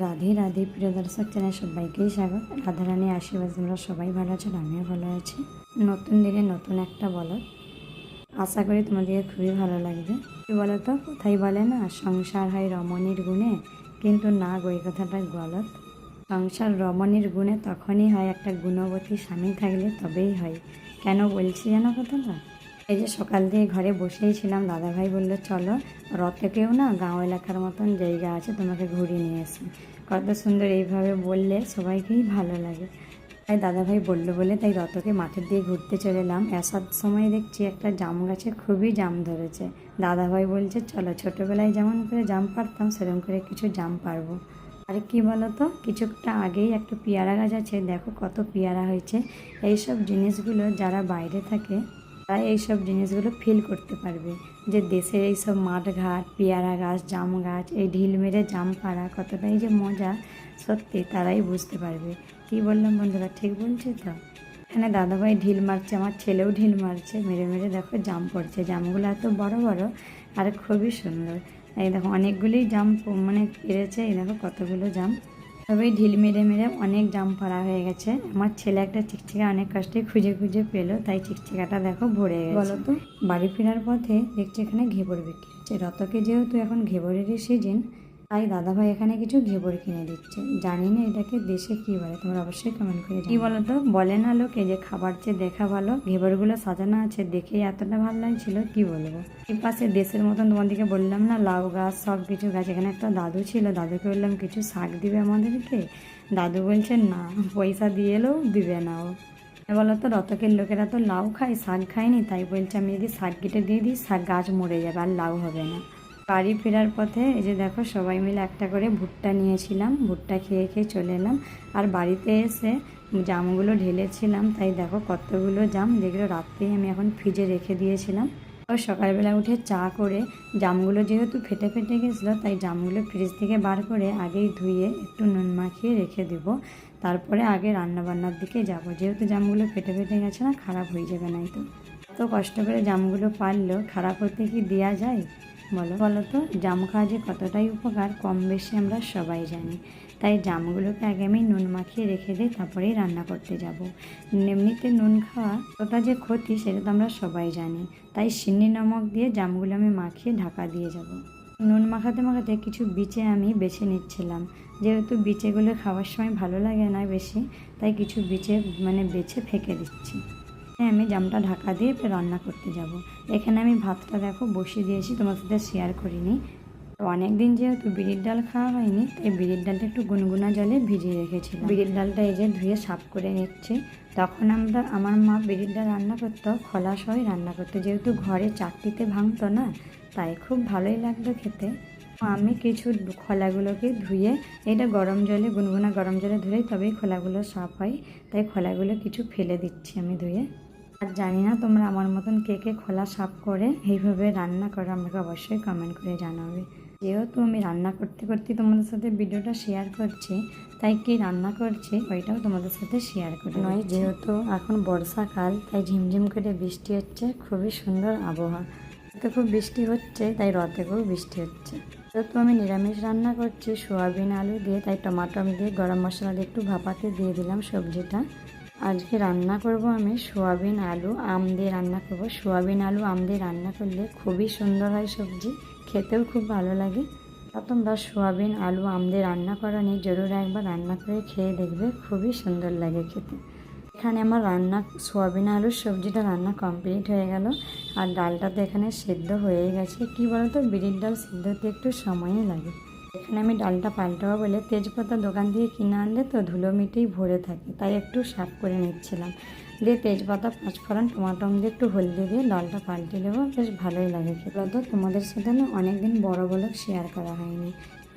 রাধে রাধে প্রিয় দর্শক, চ্যানেল সবাইকেই স্বাগত। রাধারানী আশীর্বাদ তোমরা সবাই ভালো আছেন আমিও ভালো আছি। নতুন দিনে নতুন একটা বলো। আশা করি তোমাদেরকে খুবই ভালো লাগবে। কি বলো তো কোথায় বলে না, সংসার হয় রমণীর গুণে, কিন্তু না গো, এই কথাটা গলত। সংসার রমণীর গুণে তখনই হয় একটা গুণবতী স্বামী থাকলে তবেই হয়। কেন বলছি জানো কথাটা? এই যে সকাল দিয়ে ঘরে বসেই ছিলাম, দাদাভাই বলল, চলো রথেকেও না, গাঁও এলাকার মতন জায়গা আছে, তোমাকে ঘুরিয়ে নিয়ে এসে কত সুন্দর এইভাবে বললে, সবাইকেই ভালো লাগে। তাই দাদাভাই বলল বলে, তাই রথকে মাঠের দিয়ে ঘুরতে চলে এলাম। আসার সময় দেখছি একটা জাম গাছে খুবই জাম ধরেছে। দাদাভাই বলছে, চলো, ছোটোবেলায় যেমন করে জাম পারতাম সেরকম করে কিছু জাম পারব। আর কি বলতো, কিছুটা আগেই একটা পেয়ারা গাছ আছে, দেখো কত পেয়ারা হয়েছে। এইসব জিনিসগুলো যারা বাইরে থাকে তারা এইসব জিনিসগুলো ফিল করতে পারবে। যে দেশের এইসব মাঠ ঘাট, পেয়ারা গাছ, জাম গাছ, এই ঢিল মেরে জাম পাড়া কতটাই যে মজা, সত্যি তারাই বুঝতে পারবে। কি বললাম বন্ধুরা, ঠিক বলছে তো? এখানে দাদাভাই ঢিল মারছে, আমার ছেলেও ঢিল মারছে। মেরে মেরে দেখো জাম পড়ছে। জামগুলো এত বড় বড় আর খুবই সুন্দর। এই দেখো অনেকগুলি জাম মানে পেরেছে। এই দেখো কতগুলো জাম। তবে ঢিল মেরে মেরে অনেক জাম পাড়া হয়ে গেছে। আমার ছেলে একটা চিকচিকা অনেক কষ্টে খুঁজে খুঁজে পেল তাই চিকচিকাটা দেখো ভরে গেছে। বলতো তো। বাড়ি ফেরার পথে দেখছি এখানে ঘেবর বিক্রি হচ্ছে। রতকে যেহেতু এখন ঘেবরেরই সিজন তাই দাদাভাই এখানে কিছু ঘেবর কিনে দিচ্ছে। জানি না এটাকে দেশে কি বলে তোমরা অবশ্যই কমেন্ট করে কি বলো তো বলে না লোকে যে খাবার চেয়ে দেখা ভালো ঘেবরগুলো সাজানো আছে দেখে এতটা ভালো লাগছিল কি বলব? এই পাশে দেশের মতন তোমাদেরকে বললাম না লাউ গাছ সব কিছু গাছ এখানে একটা দাদু ছিল দাদুকে বললাম কিছু শাক দিবে আমাদেরকে? দাদু বলছে না পয়সা দিয়ে এলেও দিবে না ও। বলো তো রতকের লোকেরা তো লাউ খায় শাক খায়নি তাই বলছে আমি যদি শাক কেটে দিয়ে দিই শাক গাছ মরে যাবে আর লাউ হবে না। বাড়ি ফেরার পথে এই যে দেখো সবাই মিলে একটা করে ভুট্টা নিয়েছিলাম, ভুট্টা খেয়ে খেয়ে চলে এলাম। আর বাড়িতে এসে জামগুলো ঢেলেছিলাম, তাই দেখো কতগুলো জাম। যেগুলো রাত্রেই আমি এখন ফ্রিজে রেখে দিয়েছিলাম। ও সকালবেলা উঠে চা করে জামগুলো যেহেতু ফেটে ফেটে গেছিল, তাই জামগুলো ফ্রিজ থেকে বার করে আগেই ধুয়ে একটু নুন মাখিয়ে রেখে দেব। তারপরে আগে রান্না বান্নার দিকে যাব। যেহেতু জামগুলো ফেটে ফেটে গেছে না, খারাপ হয়ে যাবে নাই তো এত কষ্ট করে জামগুলো পারলেও খারাপ হতে কি দেওয়া যায়? বলো? বলো তো জাম খাওয়া যে কতটাই উপকার, কম বেশি আমরা সবাই জানি। তাই জামগুলোকে আগে আমি নুন মাখিয়ে রেখে দিই তারপরেই রান্না করতে যাব। এমনিতে নুন খাওয়া ওটা যে ক্ষতি সেটা তো আমরা সবাই জানি। তাই সিন্নি নমক দিয়ে জামগুলো আমি মাখিয়ে ঢাকা দিয়ে যাব। নুন মাখাতে মাখাতে কিছু বিচে আমি বেছে নিচ্ছিলাম। যেহেতু বিচেগুলো খাওয়ার সময় ভালো লাগে না বেশি, তাই কিছু বিচে মানে বেছে ফেঁকে দিচ্ছি। আমি জামটা ঢাকা দিয়ে রান্না করতে যাব। এখানে আমি ভাতটা দেখো বসিয়ে দিয়েছি, তোমার সাথে শেয়ার করিনি। তো অনেক দিন যেহেতু বিড়ির ডাল খাওয়া হয়নি, তাই বিড়ির ডালটা একটু গুনগুনা জলে ভিজিয়ে রেখেছিলাম। বিড়ির ডালটা এই যে ধুয়ে সাফ করে নিচ্ছি। তখন আমরা, আমার মা বিড়ির ডাল রান্না করতো, খোলা সহই রান্না করতো। যেহেতু ঘরে চাকরিতে ভাঙতো না, তাই খুব ভালোই লাগতো খেতে। আমি কিছু খোলাগুলোকে ধুয়ে, এটা গরম জলে, গুনগুনা গরম জলে ধুয়ে তবেই খোলাগুলো সাফ হয়। তাই খোলাগুলো কিছু ফেলে দিচ্ছি আমি ধুয়ে। আর জানি না তোমরা আমার মতন কে কে খোলা সাফ করে এইভাবে রান্না করো, আমাকে অবশ্যই কমেন্ট করে জানাবে। যেহেতু আমি রান্না করতে করতে তোমাদের সাথে ভিডিওটা শেয়ার করছি, তাই কি রান্না করছি ওইটাও তোমাদের সাথে শেয়ার করে নয়, যেহেতু এখন বর্ষাকাল, তাই ঝিমঝিম করে বৃষ্টি হচ্ছে, খুবই সুন্দর আবহাওয়া। তো খুব বৃষ্টি হচ্ছে, তাই রথেও বৃষ্টি হচ্ছে। যেহেতু আমি নিরামিষ রান্না করছি, সোয়াবিন, আলু দিয়ে, তাই টমাটো আমি দিয়ে, গরম মশলা দিয়ে, একটু ভাপাতে দিয়ে দিলাম সবজিটা। আজকে রান্না করব আমি সোয়াবিন, আলু, আম দিয়ে রান্না করব। সোয়াবিন, আলু, আম দিয়ে রান্না করলে খুবই সুন্দর হয় সবজি, খেতেও খুব ভালো লাগে। তোমরা সোয়াবিন, আলু, আম দিয়ে রান্না করা নিয়ে জরুর একবার রান্না করে খেয়ে দেখবে, খুবই সুন্দর লাগে খেতে। এখানে আমার রান্না, সোয়াবিন আলুর সবজিটা রান্না কমপ্লিট হয়ে গেল। আর ডালটা তো এখানে সেদ্ধ হয়ে গেছে। কি বলতো, বিড়ির ডাল সেদ্ধ হতে একটু সময়ই লাগে। এখানে আমি ডালটা পাল্টাবো বলে তেজপাতা দোকান থেকে কিনে আনলে তো ধুলো মিটেই ভরে থাকে, তাই একটু সাফ করে নিচ্ছিলাম। দিয়ে তেজপাতা, পাঁচফোড়ন, টমাটো দিয়ে একটু হলদি দিয়ে ডালটা পাল্টে দেবো বেশ ভালোই লাগে তো তোমাদের সাথে না অনেকদিন বড় বড় শেয়ার করা হয়নি।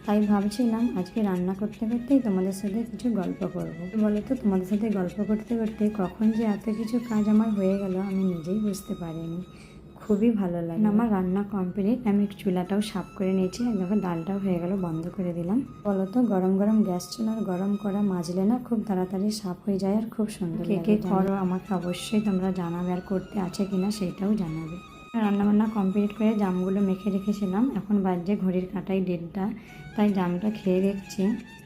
তাই ভাবছিলাম আজকে রান্না করতে করতেই তোমাদের সাথে কিছু গল্প করব। বলো তো তোমাদের সাথে গল্প করতে করতে কখন যে এত কিছু কাজ আমার হয়ে গেল আমি নিজেই বুঝতে পারিনি। খুবই ভালো লাগে। আমার রান্না কমপ্লিট আমি চুলাটাও সাফ করে নিয়েছি আর দেখো ডালটাও হয়ে গেল বন্ধ করে দিলাম। বলো তো গরম গরম গ্যাস চুলার গরম করা মাজলে না খুব তাড়াতাড়ি সাফ হয়ে যায় আর খুব সুন্দর কে কে করো আমাকে অবশ্যই তোমরা জানাবে আর করতে আছে কিনা সেটাও জানাবে। রান্নাবান্না কমপ্লিট করে জামগুলো মেখে রেখেছিলাম। এখন বাজছে ঘড়ির কাটাই দেড়টা, তাই জামটা খেয়ে দেখছি।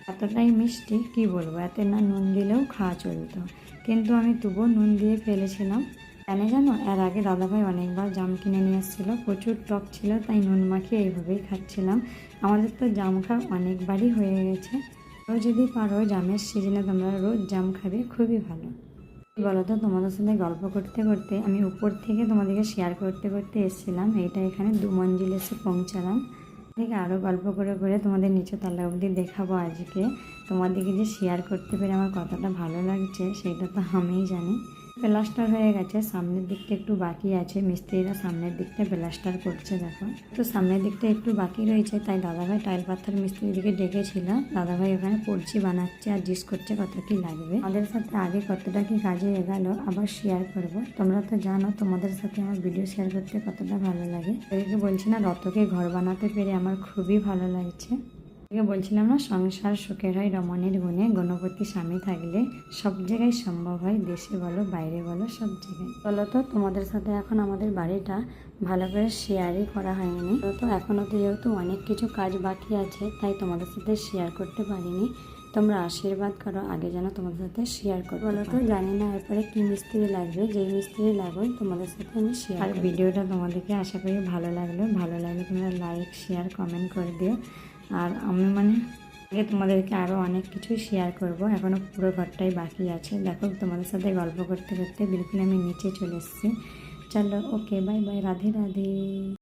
এতটাই মিষ্টি, কি বলব? এতে না নুন দিলেও খাওয়া চলতো। কিন্তু আমি তবুও নুন দিয়ে ফেলেছিলাম। কেন জানো, এর আগে দাদাভাই অনেকবার জাম কিনে নিয়ে এসেছিল। প্রচুর টক ছিল, তাই নুন মাখিয়ে এইভাবেই খাচ্ছিলাম। আমাদের তো জাম খাওয়া অনেকবারই হয়ে গেছে। তো যদি পারো জামের সিজনে তোমরা রোজ জাম খাবে, খুবই ভালো। বলো তোমাদের সাথে গল্প করতে করতে আমি উপর থেকে তোমাদেরকে শেয়ার করতে করতে এসেছিলাম। এটা এখানে দু মঞ্জিল এসে পৌঁছালাম। থেকে আরও গল্প করে করে তোমাদের নিচে তলা অবধি দেখাবো আজকে। তোমাদেরকে যে শেয়ার করতে পেরে আমার কতটা ভালো লাগছে, সেটা তো আমিই জানি। প্লাস্টার হয়ে গেছে, সামনের দিকটা একটু বাকি আছে, মিস্ত্রিরা সামনের দিকটা প্লাস্টার করছে দেখো। তো সামনের দিকটা একটু বাকি রয়েছে, তাই দাদাভাই টাইল পাথর মিস্ত্রিদিকে ডেকেছিল। দাদাভাই ওখানে পড়ছি বানাচ্ছে আর জিজ্ঞেস করছে কত কি লাগবে। আমাদের সাথে আগে কতটা কি কাজে এগালো, আবার শেয়ার করব। তোমরা তো জানো, তোমাদের সাথে আমার ভিডিও শেয়ার করতে কতটা ভালো লাগে। এদিকে বলছি না, রতকে ঘর বানাতে পেরে আমার খুবই ভালো লাগছে। আগে বলছিলাম না সংসার সুখের হয় রমণের গুণে গণপতি স্বামী থাকলে সব জায়গায় সম্ভব হয় দেশে বলো বাইরে বলো সব জায়গায়। তো তোমাদের সাথে এখন আমাদের বাড়িটা ভালো করে শেয়ারই করা হয়নি। তো এখনও তো যেহেতু অনেক কিছু কাজ বাকি আছে তাই তোমাদের সাথে শেয়ার করতে পারিনি। তোমরা আশীর্বাদ করো আগে যেন তোমাদের সাথে শেয়ার করো বলো তো জানি না এরপরে কী মিস্ত্রি লাগবে যেই মিস্ত্রি লাগবে তোমাদের সাথে আমি শেয়ার আর ভিডিওটা তোমাদেরকে আশা করি ভালো লাগল। ভালো লাগলে তোমরা লাইক শেয়ার কমেন্ট করে দিও। আর আমি মানে আগে তোমাদেরকে আরও অনেক কিছু শেয়ার করব। এখনও পুরো ঘরটাই বাকি আছে। দেখো, তোমাদের সাথে গল্প করতে করতে, বিলকুল আমি নিচে চলে এসেছি। চলো okay bye bye Radhe Radhe.